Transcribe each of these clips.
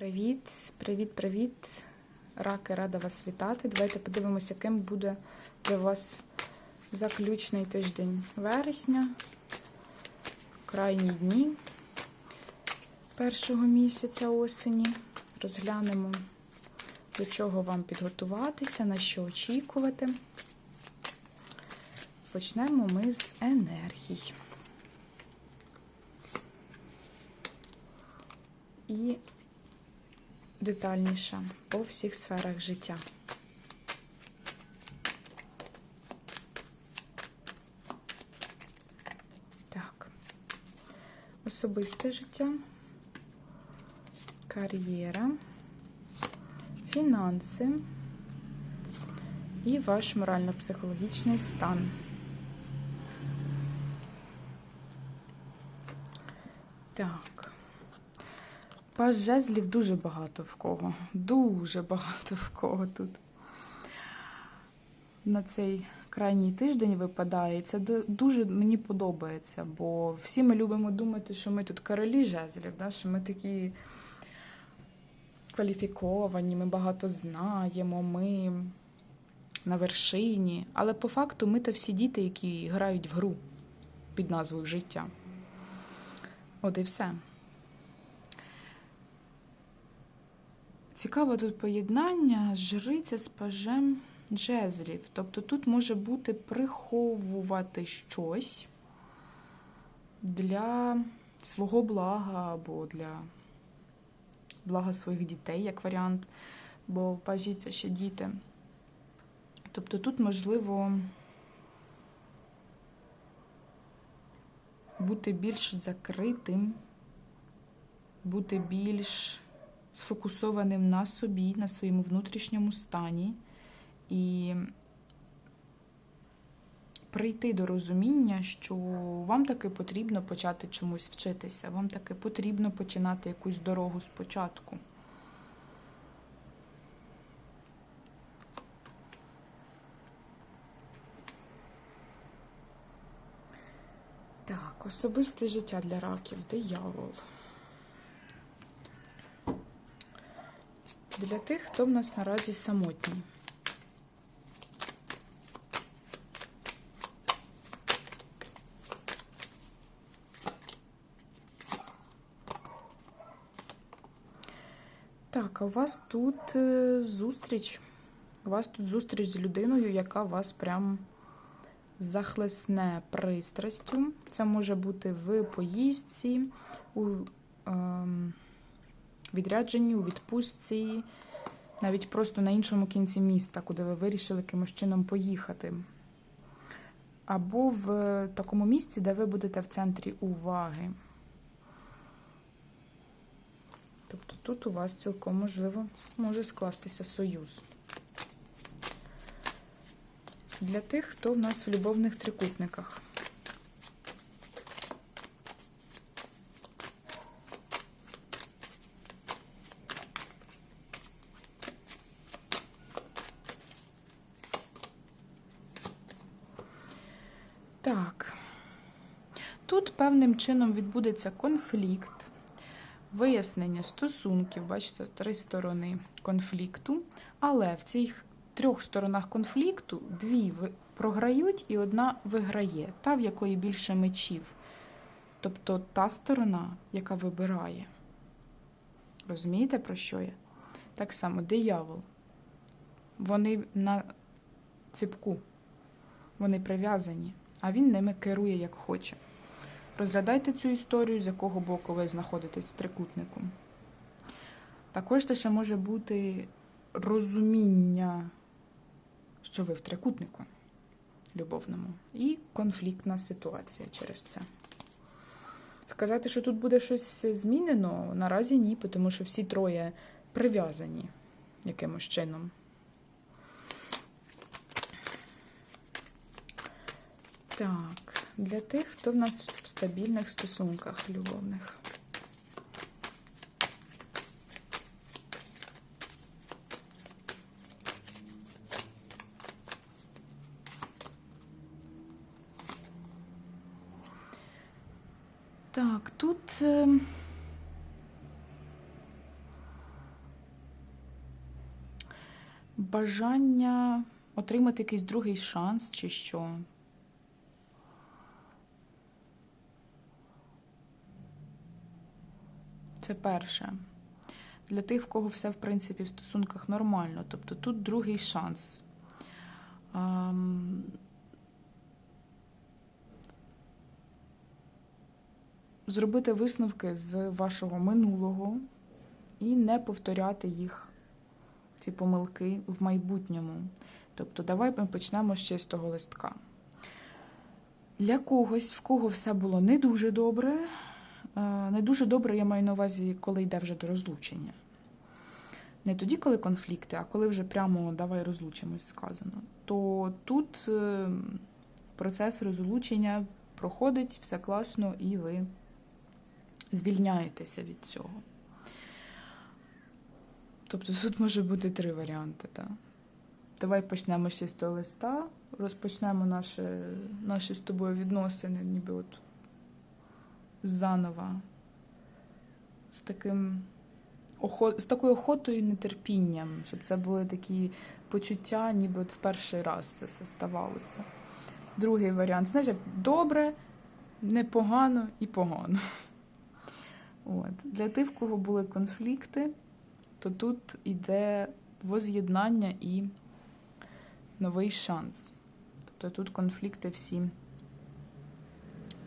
Привіт, привіт, привіт. Раки, рада вас вітати. Давайте подивимося, яким буде для вас заключний тиждень вересня, крайні дні першого місяця осені. Розглянемо, до чого вам підготуватися, на що очікувати. Почнемо ми з енергій. І детальніше по всіх сферах життя. Так, особисте життя, кар'єра, фінанси і ваш морально-психологічний стан. Так. Паж жезлів дуже багато в кого. Дуже багато в кого тут. На цей крайній тиждень випадає. І це дуже мені подобається, бо всі ми любимо думати, що ми тут королі жезлів, да? що ми такі кваліфіковані, ми багато знаємо, ми на вершині. Але по факту ми то всі діти, які грають в гру під назвою життя. От і все. Цікаве тут поєднання жриця з пажем джезлів. Тобто тут може бути приховувати щось для свого блага або для блага своїх дітей, як варіант, бо пажі це ще діти. Тобто тут можливо бути більш закритим, бути більш сфокусованим на собі, на своєму внутрішньому стані і прийти до розуміння, що вам таки потрібно почати чомусь вчитися, вам таки потрібно починати якусь дорогу спочатку. Так, особисте життя для раків, диявол. Для тих, хто в нас наразі самотній. Так, а у вас тут е, зустріч. У вас тут зустріч з людиною, яка вас прям захлесне пристрастю. Це може бути в поїздці, у ем, відрядженні, у відпустці, навіть просто на іншому кінці міста, куди ви вирішили якимось чином поїхати. Або в такому місці, де ви будете в центрі уваги. Тобто тут у вас цілком можливо може скластися союз. Для тих, хто в нас в любовних трикутниках. Так. Тут певним чином відбудеться конфлікт, вияснення стосунків, бачите, три сторони конфлікту, але в цих трьох сторонах конфлікту дві програють і одна виграє, та, в якої більше мечів. Тобто та сторона, яка вибирає. Розумієте, про що я? Так само диявол. Вони на ципку, вони прив'язані, а він ними керує як хоче. Розглядайте цю історію, з якого боку ви знаходитесь в трикутнику. Також це ще може бути розуміння, що ви в трикутнику любовному, і конфліктна ситуація через це. Сказати, що тут буде щось змінено, наразі ні, тому що всі троє прив'язані якимось чином. Так, для тих, хто в нас в стабільних стосунках любовних. Так, тут. е, бажання отримати якийсь другий шанс, чи що. Це перше. Для тих, в кого все, в принципі, в стосунках нормально. Тобто тут другий шанс. Ам, Зробити висновки з вашого минулого і не повторяти їх, ці помилки, в майбутньому. Тобто, давай ми почнемо з чистого листка. Для когось, в кого все було не дуже добре, не дуже добре я маю на увазі, коли йде вже до розлучення. Не тоді, коли конфлікти, а коли вже прямо давай розлучимось сказано. То тут е, процес розлучення проходить, все класно, і ви звільняєтеся від цього. Тобто тут може бути три варіанти. Так? Давай почнемо ще з того листа, розпочнемо наші, наші з тобою відносини, ніби от заново, з таким з такою охотою і нетерпінням, щоб це були такі почуття, ніби от в перший раз це все ставалося. Другий варіант, знаєш, як добре, непогано і погано. От. Для тих, в кого були конфлікти, то тут іде воз'єднання і новий шанс. Тобто тут конфлікти всі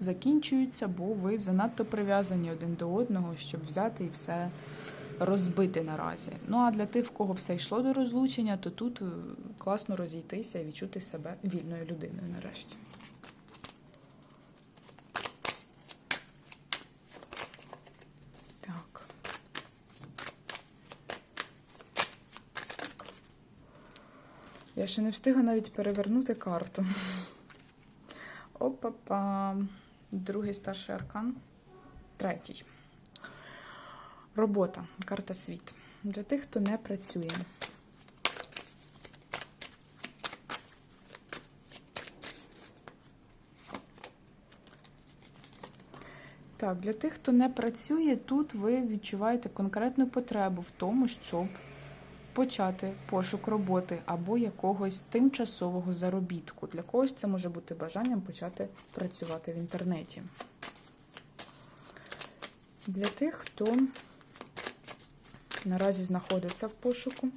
закінчуються, бо ви занадто прив'язані один до одного, щоб взяти і все розбити наразі. Ну а для тих, в кого все йшло до розлучення, то тут е, класно розійтися і відчути себе вільною людиною нарешті. Я ще не встигла навіть перевернути карту. Опа-па. Другий старший аркан. Третій. Робота. Карта світ. Для тих, хто не працює. Так, для тих, хто не працює, тут ви відчуваєте конкретну потребу в тому, щоб почати пошук роботи або якогось тимчасового заробітку. Для когось це може бути бажанням почати працювати в інтернеті. Для тих, хто наразі знаходиться в пошуку.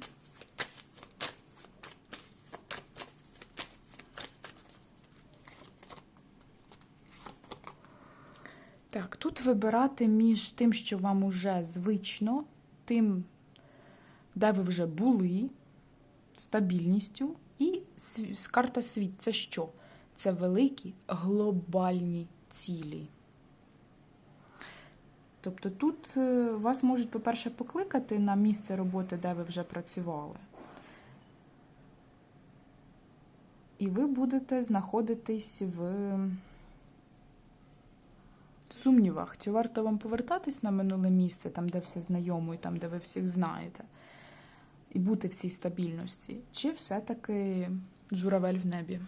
Так, тут вибирати між тим, що вам уже звично, тим, де ви вже були, стабільністю, і карта світ це що? Це великі глобальні цілі. Тобто тут е, вас можуть, по-перше, покликати на місце роботи, де ви вже працювали. І ви будете знаходитись в сумнівах, чи варто вам повертатись на минуле місце, там, де все знайомо, і там, де ви всіх знаєте, і бути в цій стабільності, чи все-таки журавель в небі.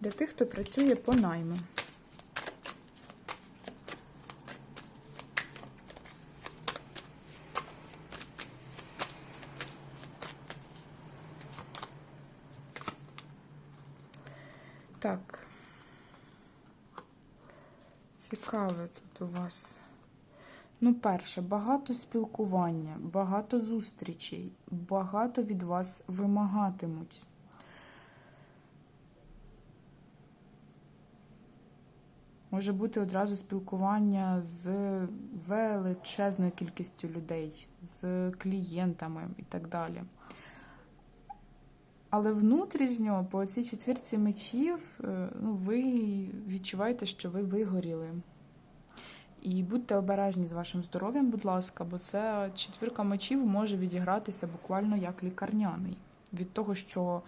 Для тих, хто працює по найму. Так. Цікаве тут у вас. Ну, перше, багато спілкування, багато зустрічей, багато від вас вимагатимуть. Може бути одразу спілкування з величезною кількістю людей, з клієнтами і так далі. Але внутрішньо, по цій четвірці мечів, е, ну, ви відчуваєте, що ви вигоріли. І будьте обережні з вашим здоров'ям, будь ласка, бо це четвірка мечів може відігратися буквально як лікарняний від того, що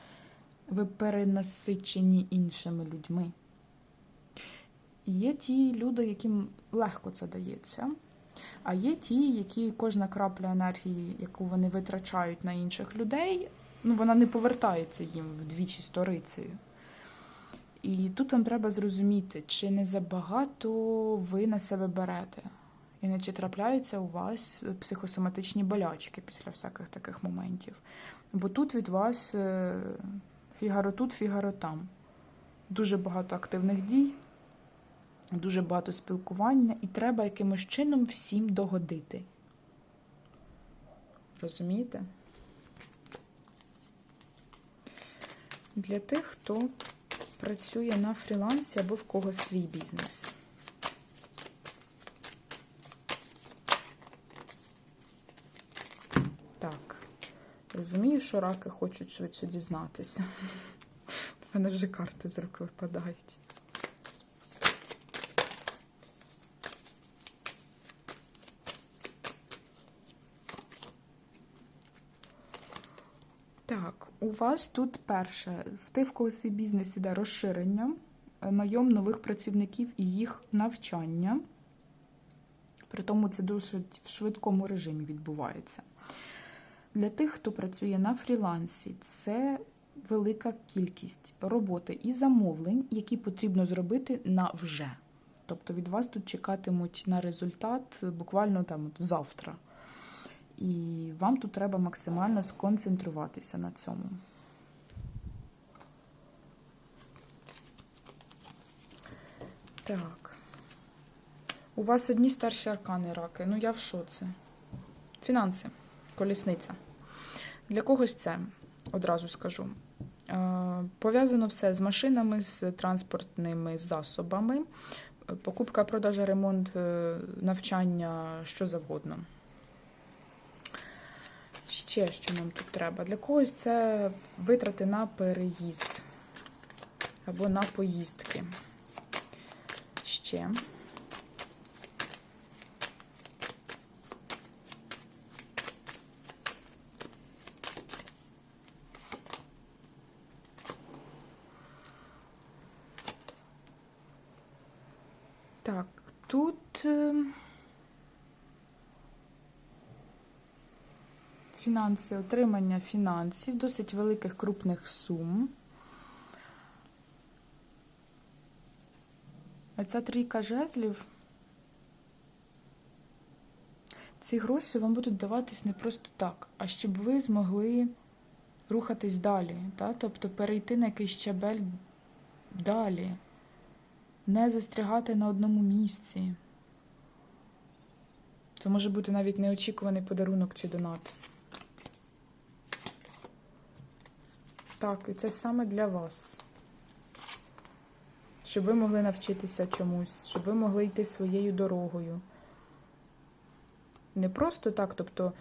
ви перенасичені іншими людьми. Є ті люди, яким легко це дається, а є ті, які кожна крапля енергії, яку вони витрачають на інших людей, ну, вона не повертається їм вдвічі сторицею. І тут вам треба зрозуміти, чи не забагато ви на себе берете. І не чи трапляються у вас психосоматичні болячки після всяких таких моментів. Бо тут від вас е, фігаро тут, фігаро там. Дуже багато активних дій, дуже багато спілкування, і треба якимось чином всім догодити. Розумієте? Для тих, хто працює на фрілансі або в кого свій бізнес. Так, розумію, що раки хочуть швидше дізнатися. У мене вже карти з рук випадають. Так, у вас тут перше, в ти, в кого свій бізнес іде розширення, е, найом нових працівників і їх навчання. При тому це досить в швидкому режимі відбувається. Для тих, хто працює на фрілансі, це велика кількість роботи і замовлень, які потрібно зробити на вже. Тобто від вас тут чекатимуть на результат буквально там завтра. І вам тут треба максимально сконцентруватися на цьому. Так. У вас одні старші аркани раки. Ну, я в шоці. Фінанси, колісниця. Для когось це, одразу скажу. Е, Пов'язано все з машинами, з транспортними засобами, покупка, продажа, ремонт, е, навчання, що завгодно. Ще що нам тут треба? Для когось це витрати на переїзд або на поїздки. Ще. Так, тут. Фінанси, отримання фінансів, досить великих крупних сум. А ця трійка жезлів. Ці гроші вам будуть даватись не просто так, а щоб ви змогли рухатись далі. Та? Тобто перейти на якийсь щабель далі, не застрягати на одному місці. Це може бути навіть неочікуваний подарунок чи донат. Так, і це саме для вас. Щоб ви могли навчитися чомусь, щоб ви могли йти своєю дорогою. Не просто так, тобто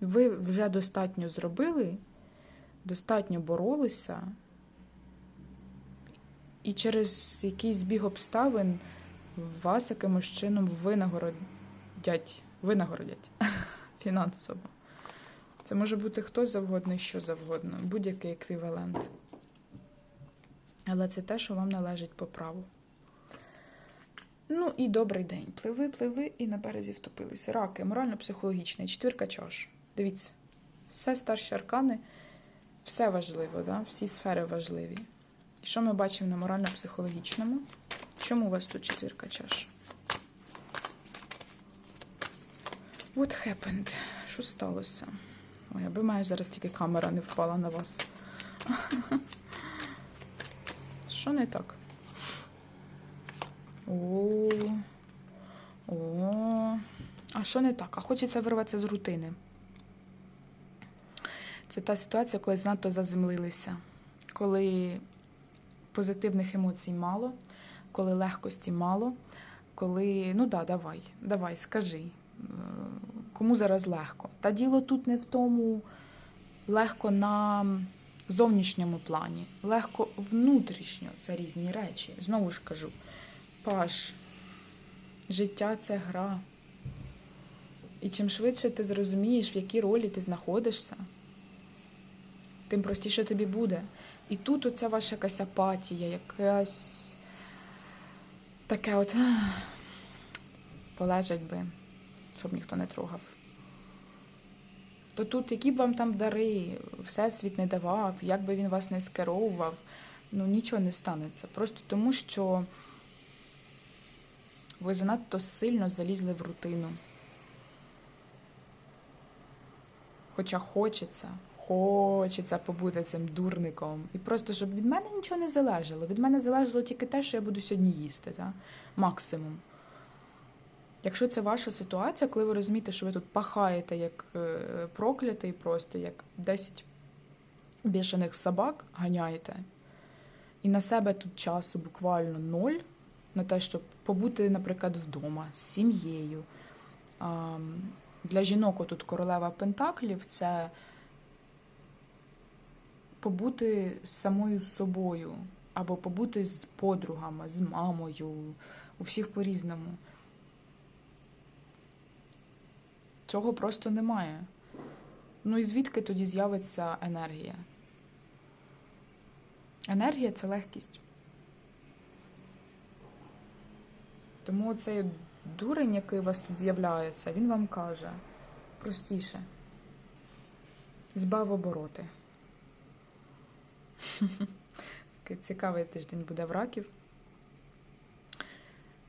ви вже достатньо зробили, достатньо боролися, і через якийсь збіг обставин вас якимось чином винагородять, винагородять фінансово. Це може бути хто завгодно і що завгодно, будь-який еквівалент. Але це те, що вам належить по праву. Ну і добрий день. Пливи, пливи і на березі втопилися. Раки, морально-психологічний, четвірка чаш. Дивіться, все старші аркани, все важливо, да? всі сфери важливі. І що ми бачимо на морально-психологічному? Чому у вас тут четвірка чаш? What happened? Що сталося? Ой, аби має зараз тільки камера не впала на вас. Що не так? О, о. А що не так? А хочеться вирватися з рутини. Це та ситуація, коли занадто заземлилися, коли позитивних емоцій мало, коли легкості мало, коли, ну да, давай, давай, скажи, кому зараз легко. Та діло тут не в тому легко на зовнішньому плані, легко внутрішньо це різні речі. Знову ж кажу, Паш, життя це гра. І чим швидше ти зрозумієш, в якій ролі ти знаходишся, тим простіше тобі буде. І тут оця ваша якась апатія, якась таке от «Ах, полежать би, щоб ніхто не трогав. То тут, які б вам там дари, Всесвіт не давав, як би він вас не скеровував, ну нічого не станеться. Просто тому, що Ви занадто сильно залізли в рутину. Хоча хочеться, хочеться побути цим дурником. І просто, щоб від мене нічого не залежало. Від мене залежало тільки те, що я буду сьогодні їсти. Та? Максимум. Якщо це ваша ситуація, коли ви розумієте, що ви тут пахаєте як е, проклятий, просто як 10 бішених собак ганяєте, і на себе тут часу буквально ноль, на те, щоб побути, наприклад, вдома з сім'єю. Для жінок тут королева Пентаклів це побути з самою собою, або побути з подругами, з мамою, у всіх по-різному. Цього просто немає. Ну і звідки тоді з'явиться енергія? Енергія це легкість. Тому цей дурень, який у вас тут з'являється, він вам каже простіше. Збав обороти. Такий цікавий тиждень буде в раків.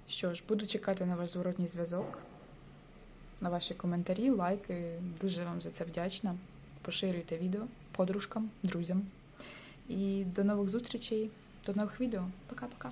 Що ж, буду чекати на ваш зворотній зв'язок, на ваші коментарі, лайки. Дуже вам за це вдячна. Поширюйте відео подружкам, друзям. І до нових зустрічей, до нових відео. Пока-пока.